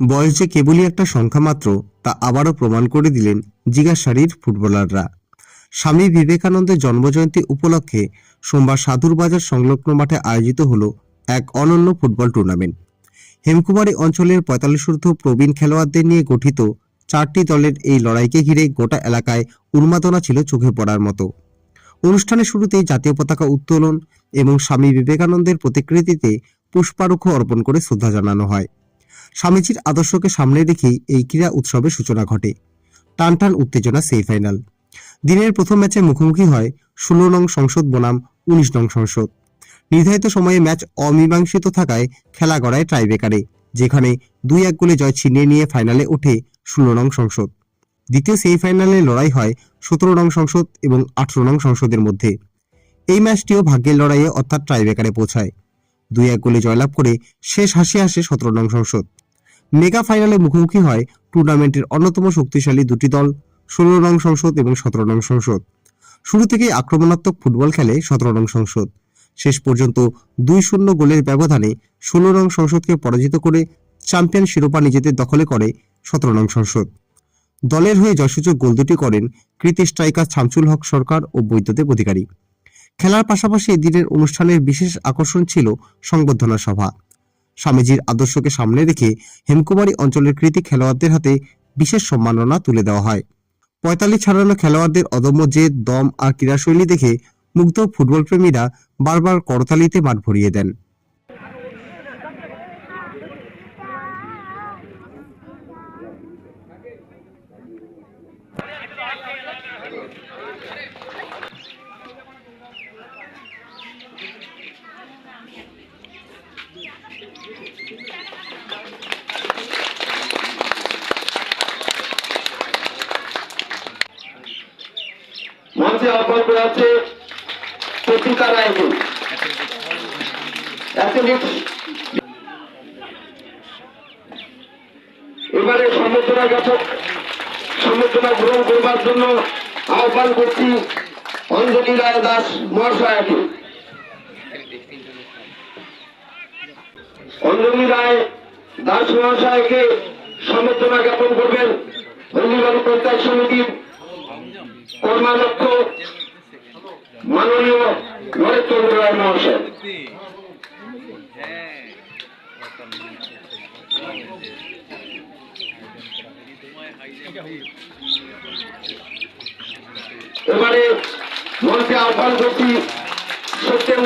বয়স যে কেবলই একটা সংখ্যা মাত্র তা আবারও প্রমাণ করে দিলেন জিজ্ঞাসারির ফুটবলাররা। স্বামী বিবেকানন্দের জন্মজয়ন্তী উপলক্ষে সোমবার সাধুর বাজার সংলগ্ন মাঠে আয়োজিত হল এক অনন্য ফুটবল টুর্নামেন্ট। হেমকুমারী অঞ্চলের পঁয়তাল্লিশ ঊর্ধ্ব প্রবীণ খেলোয়াড়দের নিয়ে গঠিত চারটি দলের এই লড়াইকে ঘিরে গোটা এলাকায় উন্মাদনা ছিল চোখে পড়ার মতো। অনুষ্ঠানের শুরুতেই জাতীয় পতাকা উত্তোলন এবং স্বামী বিবেকানন্দের প্রতিকৃতিতে পুষ্পারুক্ষ অর্পণ করে শ্রদ্ধা জানানো হয়। স্বামীজির আদর্শকে সামনে রেখেই এই ক্রীড়া উৎসবের সূচনা ঘটে। টান টান উত্তেজনা সেমিফাইনাল। দিনের প্রথম ম্যাচে মুখোমুখি হয় ষোলো নং সংসদ বনাম উনিশ নং সংসদ। নির্ধারিত সময়ে ম্যাচ অমীমাংসিত থাকায় খেলা গড়ায় টাইব্রেকারে, যেখানে দুই এক গোলে জয় ছিনিয়ে নিয়ে ফাইনালে ওঠে ষোলো নং সংসদ। দ্বিতীয় সেমিফাইনালে লড়াই হয় সতেরো নং সংসদ এবং আঠেরো নং সংসদের মধ্যে। এই ম্যাচটিও ভাগ্যের লড়াইয়ে অর্থাৎ টাইব্রেকারে পৌঁছায়। দুই এক গোলে জয়লাভ করে শেষ হাসি আসে সতেরো নং সংসদ। মেগা ফাইনালে মুখোমুখি হয় টুর্নামেন্টের অন্যতম শক্তিশালী দুটি দল, ষোলো নং সংসদ এবং সতেরো নং সংসদ। শুরু থেকেই আক্রমণাত্মক ফুটবল খেলে সতেরো নং সংসদ। শেষ পর্যন্ত দুই শূন্য গোলের ব্যবধানে ষোলো নং সংসদকে পরাজিত করে চ্যাম্পিয়ন শিরোপা নিজেদের দখলে করে সতেরো নং সংসদ। দলের হয়ে জয়সূচক গোল দুটি করেন কৃতি স্ট্রাইকার শামসুল হক সরকার ও বৈদ্যুতিক অধিকারী। খেলার পাশাপাশি এদিনের অনুষ্ঠানের বিশেষ আকর্ষণ ছিল সংবর্ধনা সভা। স্বামীজির আদর্শকে সামনে রেখে হেমকুমারী অঞ্চলের কৃতি খেলোয়াড়দের হাতে বিশেষ সম্মাননা তুলে দেওয়া হয়। পঁয়তাল্লিশ ছাড়ানো খেলোয়াড়দের অদম্য জেদ, দম আর ক্রীড়াশৈলী দেখে মুগ্ধ ফুটবল প্রেমীরা বারবার করতালিতে মাঠ ভরিয়ে দেন। মঞ্চে হচ্ছে পত্রিকা রায়কে অ্যাথলেটিক্স এবারে সম্বর্ধনা জ্ঞাপক, সম্বর্ধনা গ্রহণ করবার জন্য আহ্বান করছি অঞ্জলি রায় দাস মহাশয়াকে। অঞ্জলি রায় দাস মহাশয়কে সম্বর্ধনা জ্ঞাপন করবেন হলদিবাড়ি পঞ্চায়েত সমিতির কর্মাধ্যক্ষ মাননীয় নরেন্দ্র রায় মহাশয়। এবারে মঞ্চে আহ্বান করছি সত্যেন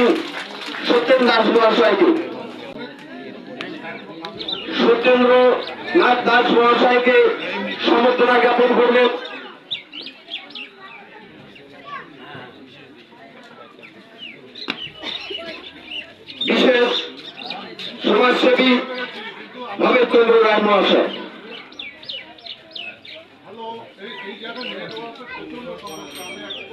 সত্যেন দাস মহাশয়কে। সত্যেন্দ্র নাথ দাস মহাশয়কে সমর্থনা জ্ঞাপন করবেন বিশেষ সমাজসেবী ভাবে চন্দ্র রায় মহাশয়। এই জায়গায় নেটওয়ার্কের প্রচণ্ড সমস্যা আমি একটা